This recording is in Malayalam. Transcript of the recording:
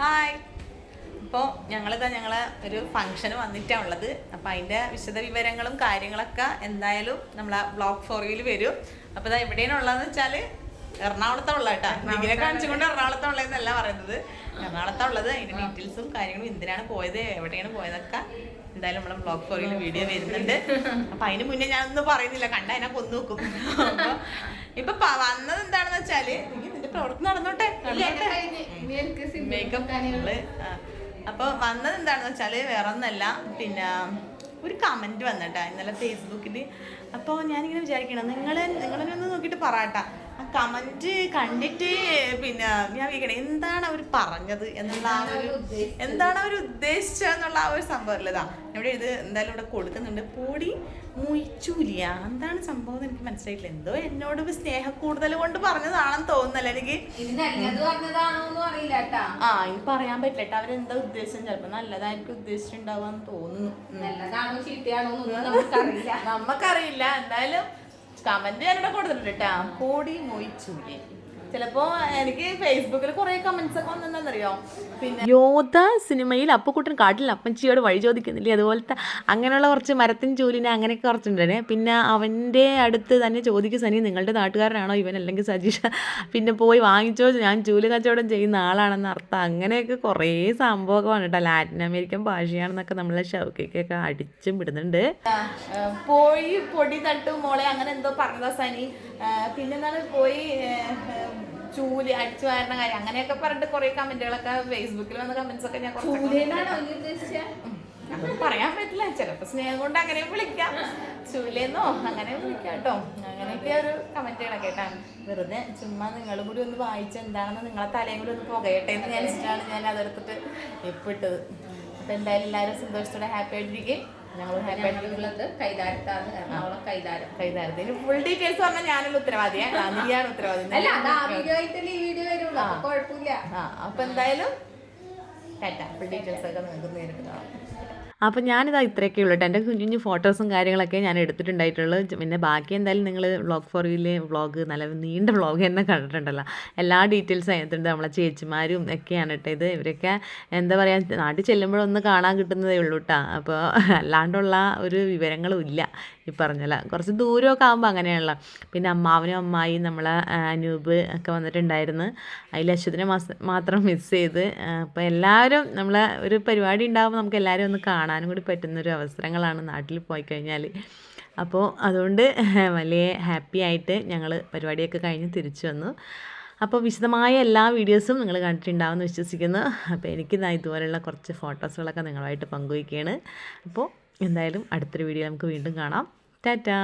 ഹായ്. അപ്പോൾ ഞങ്ങളിതാ ഞങ്ങൾ ഒരു ഫംഗ്ഷന് വന്നിട്ടാണ് ഉള്ളത്. അപ്പോൾ അതിന്റെ വിശദ വിവരങ്ങളും കാര്യങ്ങളൊക്കെ എന്തായാലും നമ്മൾ ആ ബ്ലോഗ് ഫോറിയിൽ വരും. അപ്പോൾ ഇതാ എവിടെയാണ് ഉള്ളതെന്ന് വെച്ചാൽ എറണാകുളത്താണ് ഉള്ള കേട്ടോ. ഡിഗ്രി കാണിച്ചുകൊണ്ട് എറണാകുളത്താണ് ഉള്ളതെന്നല്ല പറയുന്നത്. എറണാകുളത്താ ഉള്ളത്. അതിന്റെ ഡീറ്റെയിൽസും കാര്യങ്ങളും എന്തിനാണ് പോയത് എവിടെയാണ് പോയതൊക്കെ എന്തായാലും നമ്മളെ ബ്ലോഗ് ഫോറിയിൽ വീഡിയോ വരുന്നുണ്ട്. അപ്പം അതിന് മുന്നേ ഞാനൊന്നും പറയുന്നില്ല. കണ്ട അതിനെ കൊന്നു നോക്കും അപ്പൊ ഇപ്പൊ വന്നത് എന്താണെന്ന് വെച്ചാൽ ഇതിന്റെ പ്രവർത്തനം നടന്നോട്ടെ? നടന്നോട്ടെ? മേക്കപ്പ് അപ്പോൾ അപ്പൊ വന്നത് എന്താണെന്ന് വെച്ചാൽ വേറെ ഒന്നല്ല പിന്നെ ഒരു കമന്റ് വന്നിട്ടാ ഇന്നലെ ഫേസ്ബുക്കിൽ അപ്പോൾ ഞാനിങ്ങനെ വിചാരിക്കണം നിങ്ങൾ നിങ്ങളെന്നെ ഒന്ന് നോക്കിയിട്ട് പറയട്ടാ. കമന്റ് കണ്ടിട്ട് പിന്നെ ഞാൻ വിചാരിക്കണേ എന്താണ് അവർ പറഞ്ഞത് എന്നുള്ള ആ ഒരു എന്താണ് അവർ ഉദ്ദേശിച്ചതെന്നുള്ള ആ ഒരു സംഭവം ഇല്ലതാ ഇവിടെ ഇത് എന്തായാലും ഇവിടെ കൊടുക്കുന്നുണ്ട്. പൊടി മുയിച്ചൂലിയ എന്താണ് സംഭവം എനിക്ക് മനസ്സിലായിട്ടില്ല. എന്തോ എന്നോട് സ്നേഹം കൂടുതൽ കൊണ്ട് പറഞ്ഞതാണെന്ന് തോന്നുന്നല്ലേ എനിക്ക്? ആ ഇത് പറയാൻ പറ്റില്ല കേട്ടോ. അവരെന്താ ഉദ്ദേശം ചിലപ്പോ നല്ലതായിരിക്കും ഉദ്ദേശിച്ചിട്ടുണ്ടാവാന്ന് തോന്നുന്നു. നമുക്കറിയില്ല. എന്തായാലും കമന്റ് ഞാനിവിടെ കൊടുത്തിട്ടുണ്ട് കേട്ടാ കോടി മൊയിച്ചൂലി ചിലപ്പോ എനിക്ക് ഫേസ്ബുക്കിൽ കുറെ കമന്റ്സ് ഒക്കെ വന്നെന്താണെന്നറിയോ പിന്നെ യോധ സിനിമയിൽ അപ്പുക്കുട്ടൻ കാട്ടിൽ അപ്പച്ചിയോട് വഴി ചോദിക്കുന്നില്ലേ? അതുപോലത്തെ അങ്ങനെയുള്ള കുറച്ച് മരത്തിൻ ജോലിനെ അങ്ങനെയൊക്കെ കുറച്ചുണ്ടേ പിന്നെ അവന്റെ അടുത്ത് തന്നെ ചോദിക്കും സനി നിങ്ങളുടെ നാട്ടുകാരനാണോ ഇവൻ അല്ലെങ്കിൽ സജീഷ? പിന്നെ പോയി വാങ്ങിച്ചോ ഞാൻ ജോലി കച്ചവടം ചെയ്യുന്ന ആളാണെന്ന് അർത്ഥം. അങ്ങനെയൊക്കെ കുറേ സംഭവമൊക്കെ വന്നിട്ടാ. ലാറ്റിൻ അമേരിക്കൻ ഭാഷയാണെന്നൊക്കെ നമ്മളെ ഷൗക്കിക്കൊക്കെ അടിച്ചും വിടുന്നുണ്ട്. പോയി പൊടി തട്ടു മോളെ അങ്ങനെ എന്തോ പറഞ്ഞതാ സനി. പിന്നെന്താണ്? പോയി ചൂൽ അടിച്ചു വാരണ കാര്യം. അങ്ങനെയൊക്കെ പറഞ്ഞിട്ട് കുറെ കമന്റുകളൊക്കെ ഫേസ്ബുക്കിൽ വന്ന കമന്റ്സ് ഒക്കെ ഞാൻ പറയാൻ പറ്റില്ല. ചിലപ്പോ സ്നേഹം കൊണ്ട് അങ്ങനെ വിളിക്കാം. ചൂലെന്നോ അങ്ങനെ വിളിക്കാം കേട്ടോ. അങ്ങനെയൊക്കെ ഒരു കമന്റുകളൊക്കെ കേട്ടാ വെറുതെ ചുമ്മാ നിങ്ങളും കൂടി ഒന്ന് വായിച്ച എന്താണെന്ന് നിങ്ങളെ തലയും കൂടി ഒന്ന് പുകയട്ടെ എന്ന് ഞാൻ ഇഷ്ടമാണ്. ഞാൻ അതെടുത്തിട്ട് ഇപ്പിട്ടത് അപ്പൊ എന്തായാലും എല്ലാവരും സന്തോഷത്തോടെ ഹാപ്പി ആയിട്ടിരിക്കും. കൈതാരത്താണ് എറണാകുളം കൈതാരം. കൈതാരത്തിന് ഫുൾ ഡീറ്റെയിൽസ് പറഞ്ഞാൽ ഉത്തരവാദിയാണ് നീയാണ് ഉത്തരവാദി അല്ല അത് ആ വീഡിയോ ആയിട്ടല്ലേ ഈ വീഡിയോ വരുള്ളൂ. അപ്പൊ കുഴപ്പമില്ല. അപ്പൊ എന്തായാലും ടാറ്റ ഫുൾ ഡീറ്റെയിൽസ് ഒക്കെ നിങ്ങൾക്ക് നേരിട്ട് കാണാം. അപ്പം ഞാനിതാ ഇത്രയൊക്കെ ഉള്ളൂ. കേട്ടോ എന്റെ കുഞ്ഞു കുഞ്ഞു ഫോട്ടോസും കാര്യങ്ങളൊക്കെ ഞാൻ എടുത്തിട്ടുണ്ടായിട്ടുള്ളൂ. പിന്നെ ബാക്കി എന്തായാലും നിങ്ങൾ വ്ളോഗ് ഫോറിലെ വ്ളോഗ് നല്ല നീണ്ട വ്ളോഗ് തന്നെ കണ്ടിട്ടുണ്ടല്ലോ. എല്ലാ ഡീറ്റെയിൽസും അതിനകത്തുണ്ട്. നമ്മളെ ചേച്ചിമാരും ഒക്കെയാണ് കേട്ടോ ഇത്. ഇവരൊക്കെ എന്താ പറയുക നാട്ടിൽ ചെല്ലുമ്പോഴൊന്ന് കാണാൻ കിട്ടുന്നതേ ഉള്ളൂ കേട്ടോ അപ്പോൾ അല്ലാണ്ടുള്ള ഒരു വിവരങ്ങളും ഇല്ല ഈ പറഞ്ഞല്ല കുറച്ച് ദൂരമൊക്കെ ആകുമ്പോൾ അങ്ങനെയുള്ള പിന്നെ അമ്മാവനും അമ്മായി നമ്മളെ അനൂപ് ഒക്കെ വന്നിട്ടുണ്ടായിരുന്നു. അതിൽ അശ്വതിനെ മാത്രം മിസ് ചെയ്ത്. അപ്പോൾ എല്ലാവരും നമ്മളെ ഒരു പരിപാടി ഉണ്ടാകുമ്പോൾ നമുക്ക് എല്ലാവരും ഒന്ന് കാണാനും കൂടി പറ്റുന്നൊരു അവസരങ്ങളാണ് നാട്ടിൽ പോയി കഴിഞ്ഞാൽ അപ്പോൾ അതുകൊണ്ട് വലിയ ഹാപ്പി ആയിട്ട് ഞങ്ങൾ പരിപാടിയൊക്കെ കഴിഞ്ഞ് തിരിച്ചു വന്നു. അപ്പോൾ വിശദമായ എല്ലാ വീഡിയോസും നിങ്ങൾ കണ്ടിട്ടുണ്ടാവുമെന്ന് വിശ്വസിക്കുന്നു. അപ്പോൾ എനിക്ക് ഇതുപോലെയുള്ള കുറച്ച് ഫോട്ടോസുകളൊക്കെ നിങ്ങളുമായിട്ട് പങ്കുവയ്ക്കുകയാണ്. അപ്പോൾ എന്തായാലും അടുത്തൊരു വീഡിയോ നമുക്ക് വീണ്ടും കാണാം. ടാറ്റാ!